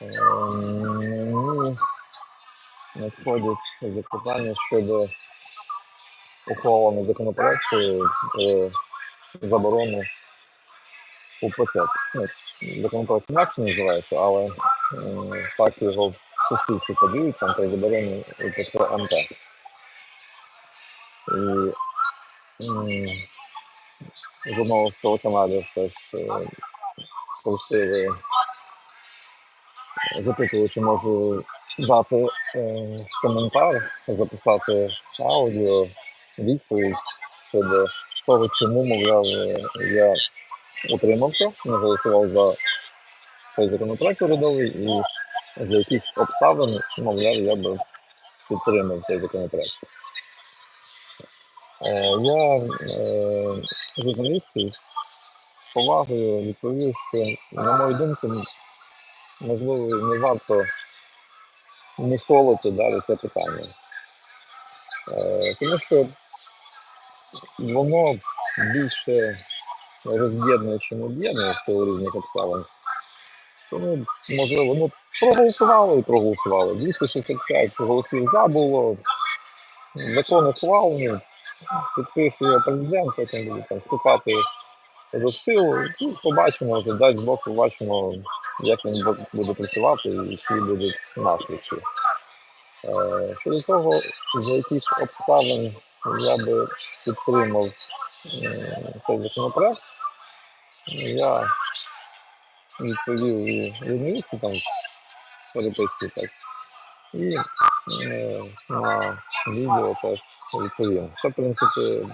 Мені надходять запитання щодо ухвалення законопроекту про заборону УПЦ. Ну, законопроект інакше називається, але е, так його в суспільстві подають, там про заборону УПЦ МТ. І з одного з телеканалів теж е, запитували, чи можу дати е, коментар, записати аудіо, відповідь щодо того, чому, мовляв, я утримався, не голосував за цей законопроект урядовий і за яких обставин, мовляв, я би підтримав цей законопроект. Е, я е, журналістів з повагою відповів, що, на мою думку, можливо, не варто мусолити далі це питання. Е, тому що воно більше роз'єднує, чим об'єднує в силу різних обставин. Тому, можливо, ну, проголосували і проголосували. 265 голосів за було, закон ухвалений, підписує президент, потім буде там вступати в силу. Ну, побачимо, вже дасть Бог, побачимо, як він буде працювати і які будуть наслідки. Е, Щодо того, за яких обставин я би підтримав цей законопроект, я відповів і журналісті там переписки так. І на відео теж відповім. Це, в принципі,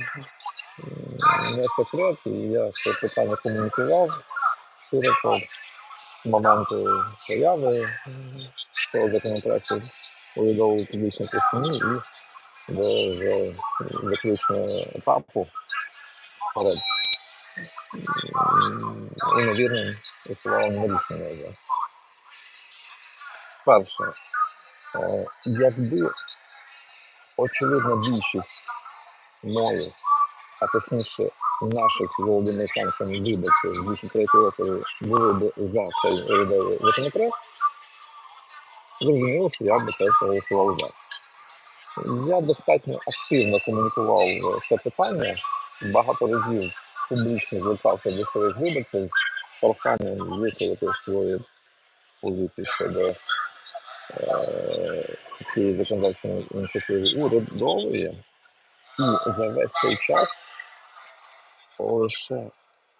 не секрет, і я це питання комунікував широко моменту появи цього законопроекту урядової публічної площині і до вже етапу перед м, ймовірним ухваленням рішення. Перше, е, якби очевидно більшість моїх, а точніше наших Володимиром Олександровичем виборців з 203 року були б за цей урядовий законопроект, зрозуміло, що я б теж голосував за. Я достатньо активно комунікував це питання, багато разів публічно звертався до своїх виборців з проханням висловити свою позицію щодо е, цієї законодавчої ініціативи урядової. І за весь цей час лише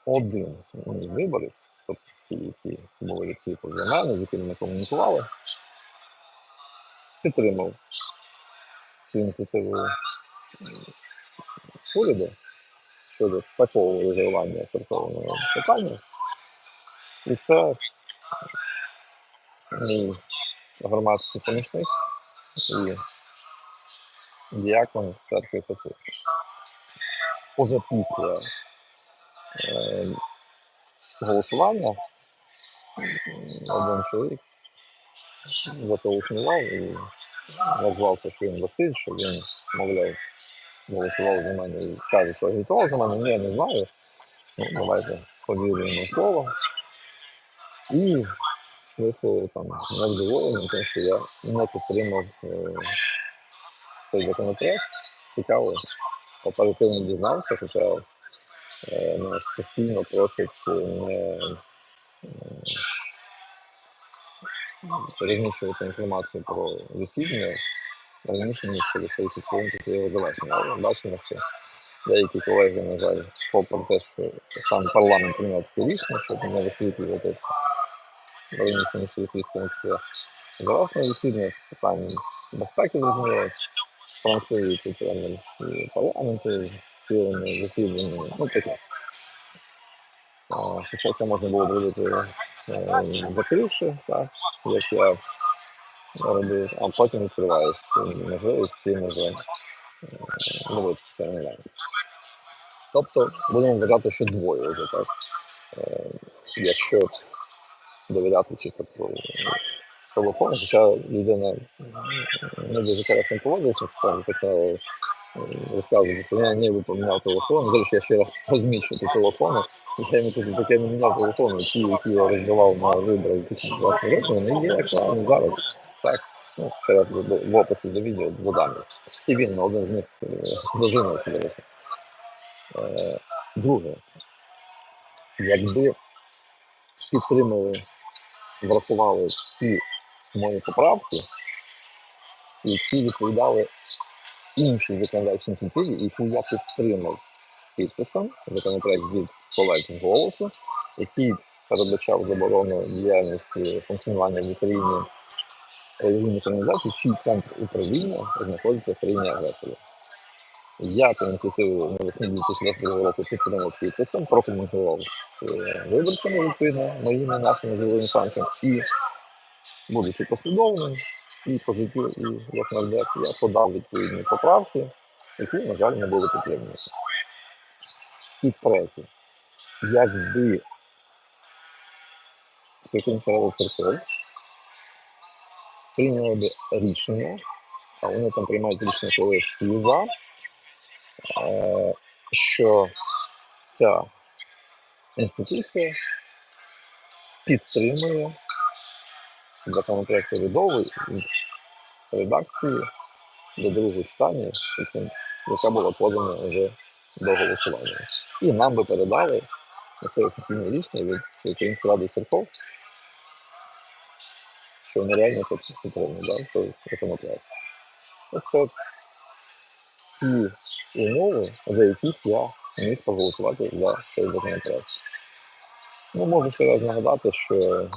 один мій виборець, тобто ті, які були від світу мене, з якими ми комунікували, підтримав цю ініціативу уряду щодо такого регулювання церковного питання. І це мій громадський помічник і діякон церкви ПЦУ. Уже після голосування один чоловік зателефонував і назвався, він Василь, що він, мовляв, голосував за мене і каже, що агітував за мене, ні, я не знаю. Ну, давайте повіримо слово. І висловив там невдоволення, тому що я не підтримав е, цей законопроект. Цікаво, оперативно дізнався, хоча е, нас постійно просять е, не розміщувати інформацію про засідання, розміщення через свої підсумки своєго завершення. Але бачимо, що деякі колеги, на жаль, попри те, що сам парламент прийняв таке рішення, щоб не висвітлювати раніше своїх військових завершення засідання питань безпеки зрозуміло, членів і парламенту, цілими засіданнями, ну таке. Хоча це можна було зробити закривши, так, як я робив, а потім відкриваюся можливість цим вже е, дивитися онлайн. Тобто будемо вважати, що двоє вже так. Якщо довіряти чисто по телефону, хоча людина не дуже коректно поводиться з цим, розказувати, що я ніби поміняв телефон. До речі, я ще раз розміщу ті телефони. Я йому кажу, так я не міняв телефони, ті, які я роздавав на вибори 2020 року, вони є актуальні зараз. Так, ну, я в описі до відео додам. І він один з них е, дожинувся. Е, Друге, якби підтримали, врахували всі мої поправки, які відповідали іншій законодавчій ініціативі, яку я підтримав підписом, законопроект від колег голосу, який передбачав заборону діяльності функціонування в Україні релігійних організацій, чий центр управління знаходиться в країні агресорі. Я цю ініціативу навесні 2022 року підтримав підписом, прокоментував е, виборцями відповідно моїми нашими живими шансами і будучи послідовним і позитив, як нардеп, я подав відповідні поправки, які, на жаль, не були підтримані. І третє, якби Всеукраїнська рада церков прийняла би рішення, а вони там приймають рішення, коли всі за, е, що ця інституція підтримує законопроект урядовий редакції до другого читання, яка була подана вже до голосування. І нам би передали це офіційне рішення від Української ради церков, що вони реально підтримують, законопроект. Це ті умови, за яких я міг проголосувати за цей законопроект. Ну, можу ще раз нагадати, що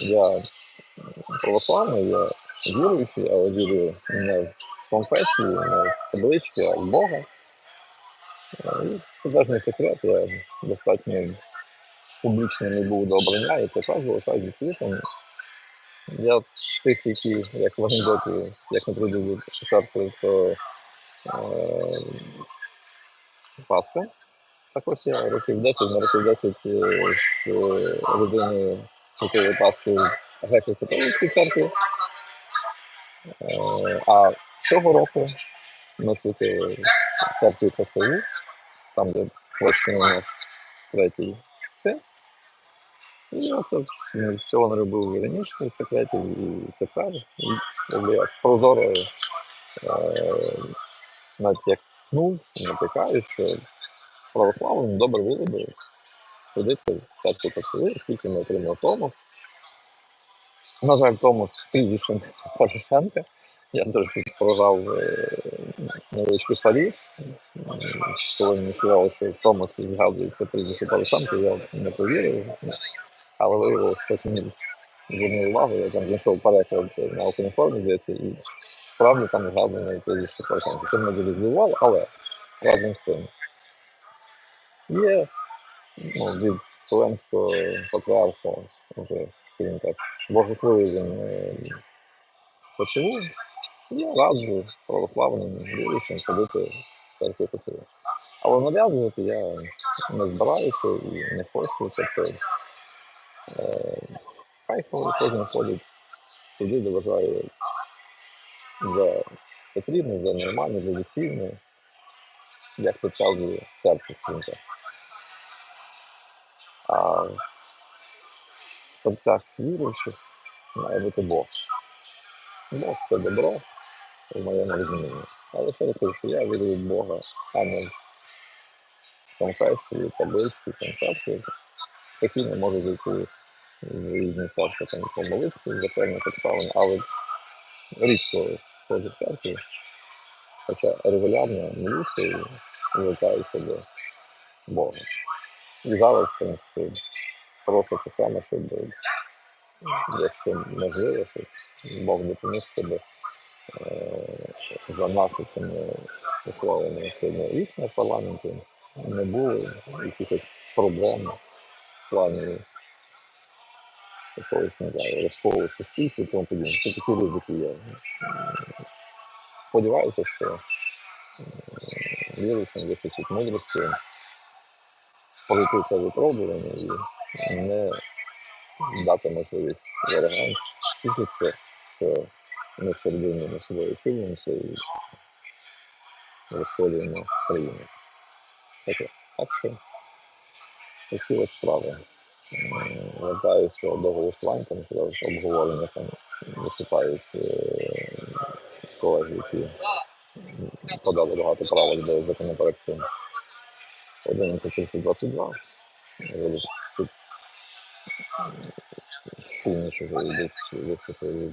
я православний, я віруючий, але вірю не в конфесію, не в таблички, а в Бога. Е, І це не секрет, я достатньо публічно не був до обрання і тепер залишаюсь відкритим. Я з тих, які, як в анекдоті, як не прийду до церкви, то е, Пасха. Так ось я років 10, на років 10 е, з е, родиною Святої Пасхи греко-католицькій церкві. Е, А цього року ми святили церкві КЦУ, там, де хрещений у нас третій син. І от от всього не робив раніше в секреті, і тепер. І я прозоро е, натякнув, натякаю, що православним добре би ходити в церкву КЦУ, оскільки ми отримали Томос. На жаль, Томос прізвищем Порошенка. Я дуже програв е, невеличкий парі. Коли мені сказали, що Томос згадується прізвище Порошенка, я не повірив. Але виявилося, потім мені звернув увагу, я там знайшов переклад на українформі, здається, і справді там згадано прізвище Порошенка. Це мене дуже здивувало, але разом з тим. Є ну, від Зеленського патріарха вже скажімо так, благословив він е, я раджу православним віруючим ходити в церкву ПЦУ. Але нав'язувати я не збираюся і не хочу. Тобто, е, хай кожен ходить туди, де вважає за потрібне, за нормальне, за доцільне, як підказує серце. А в серцях віруючих має бути Бог. Бог це добро в моєму розумінні. Але ще раз кажу, що я вірю в Бога, а не в конфесії, таблички, концерти. Постійно можу зайти в різні церкви там помолитися за певних обставин, але рідко ходжу в церкві, хоча регулярно молюся і звертаюся до Бога. І зараз, в принципі, прошу те саме, щоб якщо можливо, щоб Бог допоміг себе е, за наслідками ухвалення сьогодні рішення парламенту не було якихось проблем в плані якогось не знаю, розколу суспільства і тому подібне. Це такі ризики є. Сподіваюся, що е, віруючим вистачить мудрості пройти це випробування і не дати можливість ворогам тішитися, що ми всередині на собою сильнимося і розколюємо країну. Таке. Так що такі от справи. М, Вертаюся до голосувань, там зараз обговорення там виступають е, колеги, які подали багато правок до законопроекту 11.322. Вони Тут спільніше вже йдуть виступи від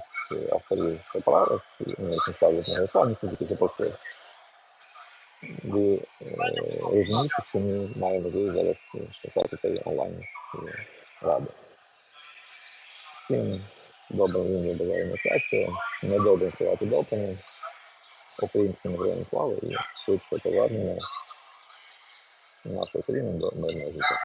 авторів поправок, і вони їх не ставлять на голосування, все-таки це просто ви е, розумієте, що ми маємо можливість зараз писати цей онлайн ради. Всім добрим війні бажаємо щастя, недобре ставати допами, українським героям слави і швидше повернення нашої країни до мирного життя.